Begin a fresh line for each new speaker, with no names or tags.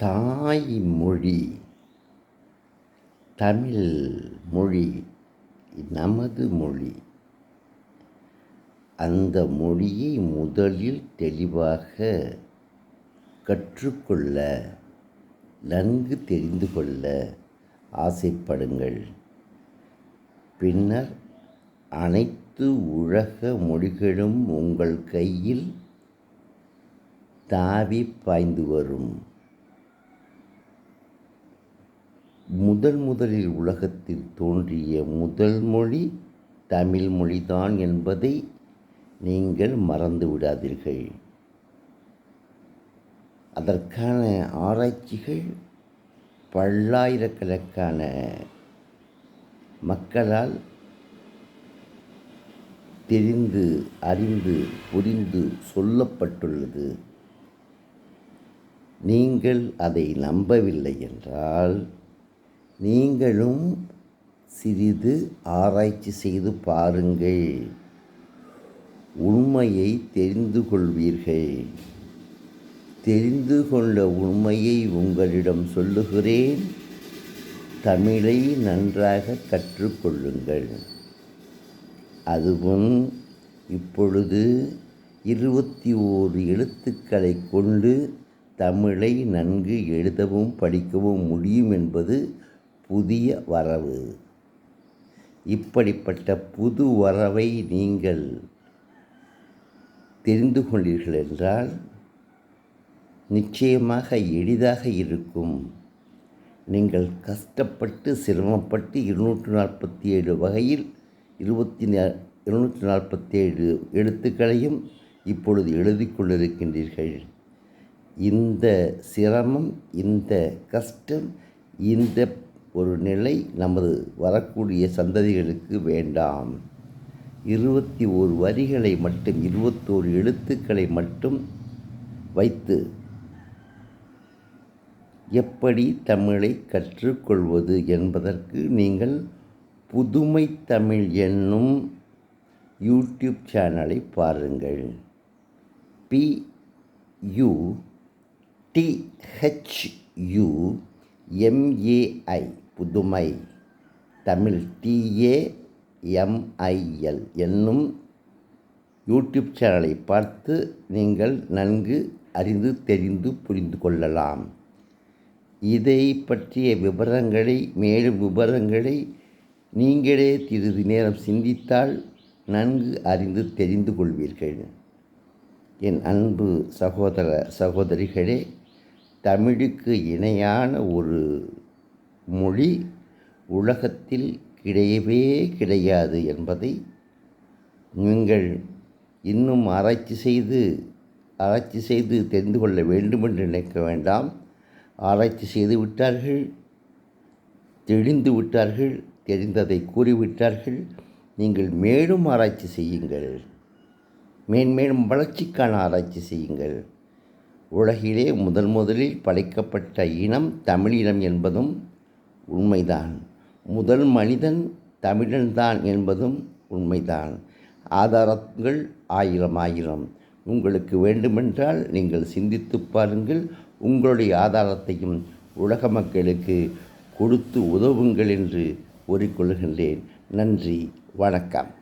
தாய்மொழி. தமிழ் மொழி நமது மொழி. அந்த மொழியை முதலில் தெளிவாக கற்றுக்கொள்ள நன்கு தெரிந்து கொள்ள ஆசைப்படுங்கள். பின்னர் அனைத்து உலக மொழிகளும் உங்கள் கையில் தாவி பாய்ந்து வரும். முதல் முதலில் உலகத்தில் தோன்றிய முதல் மொழி தமிழ் மொழிதான் என்பதை நீங்கள் மறந்து விடாதீர்கள். அதற்கான ஆராய்ச்சிகள் பல்லாயிரக்கணக்கான மக்களால் தெரிந்து அறிந்து புரிந்து சொல்லப்பட்டுள்ளது. நீங்கள் அதை நம்பவில்லை என்றால் நீங்களும் சிறிது ஆராய்ச்சி செய்து பாருங்கள். உண்மையை தெரிந்து கொள்வீர்கள். தெரிந்து கொண்ட உண்மையை உங்களிடம் சொல்லுகிறேன். தமிழை நன்றாக கற்றுக்கொள்ளுங்கள். அதுவும் இப்பொழுது இருபத்தி ஓரு எழுத்துக்களை கொண்டு தமிழை நன்கு எழுதவும் படிக்கவும் முடியும் என்பது புதிய வரவு. இப்படிப்பட்ட புது வரவை நீங்கள் தெரிந்து கொண்டீர்கள் என்றால் நிச்சயமாக எளிதாக இருக்கும். நீங்கள் கஷ்டப்பட்டு சிரமப்பட்டு இருநூற்று நாற்பத்தி ஏழு வகையில் இருபத்தி இருநூற்றி நாற்பத்தி ஏழு எழுத்துக்களையும் இப்பொழுது எழுதி கொண்டிருக்கின்றீர்கள். இந்த சிரமம் இந்த கஷ்டம் இந்த ஒரு நிலை நமது வரக்கூடிய சந்ததிகளுக்கு வேண்டாம். இருபத்தி ஓரு வரிகளை மட்டும் இருபத்தோரு எழுத்துக்களை மட்டும் வைத்து எப்படி தமிழை கற்றுக்கொள்வது என்பதற்கு நீங்கள் புதுமை தமிழ் என்னும் யூடியூப் சேனலை பாருங்கள். பி யூ டிஹெச்யூ எம்ஏஐ புதுமை. தமிழ் டிஏஎம்ஐஎல் என்னும் யூடியூப் சேனலை பார்த்து நீங்கள் நன்கு அறிந்து தெரிந்து புரிந்து கொள்ளலாம். இதை பற்றிய விவரங்களை மேலும் விவரங்களை நீங்களே சிறிது நேரம் சிந்தித்தால் நன்கு அறிந்து தெரிந்து கொள்வீர்கள். என் அன்பு சகோதர சகோதரிகளே தமிழுக்கு இணையான ஒரு மொழி உலகத்தில் கிடையவே கிடையாது என்பதை நீங்கள் இன்னும் ஆராய்ச்சி செய்து ஆராய்ச்சி செய்து தெரிந்து கொள்ள வேண்டும் என்று நினைக்க வேண்டாம். ஆராய்ச்சி செய்து விட்டார்கள் தெளிந்து விட்டார்கள் தெரிந்ததை கூறிவிட்டார்கள். நீங்கள் மேலும் ஆராய்ச்சி செய்யுங்கள். மேன்மேலும் வளர்ச்சிக்கான ஆராய்ச்சி செய்யுங்கள். உலகிலே முதல் முதலில் படைக்கப்பட்ட இனம் தமிழினம் என்பதும் உண்மைதான். முதல் மனிதன் தமிழன்தான் என்பதும் உண்மைதான். ஆதாரங்கள் ஆயிரம் ஆயிரம். உங்களுக்கு வேண்டுமென்றால் நீங்கள் சிந்தித்து பாருங்கள். உங்களுடைய ஆதாரத்தையும் உலக மக்களுக்கு கொடுத்து உதவுங்கள் என்று கூறிக்கொள்கின்றேன். நன்றி வணக்கம்.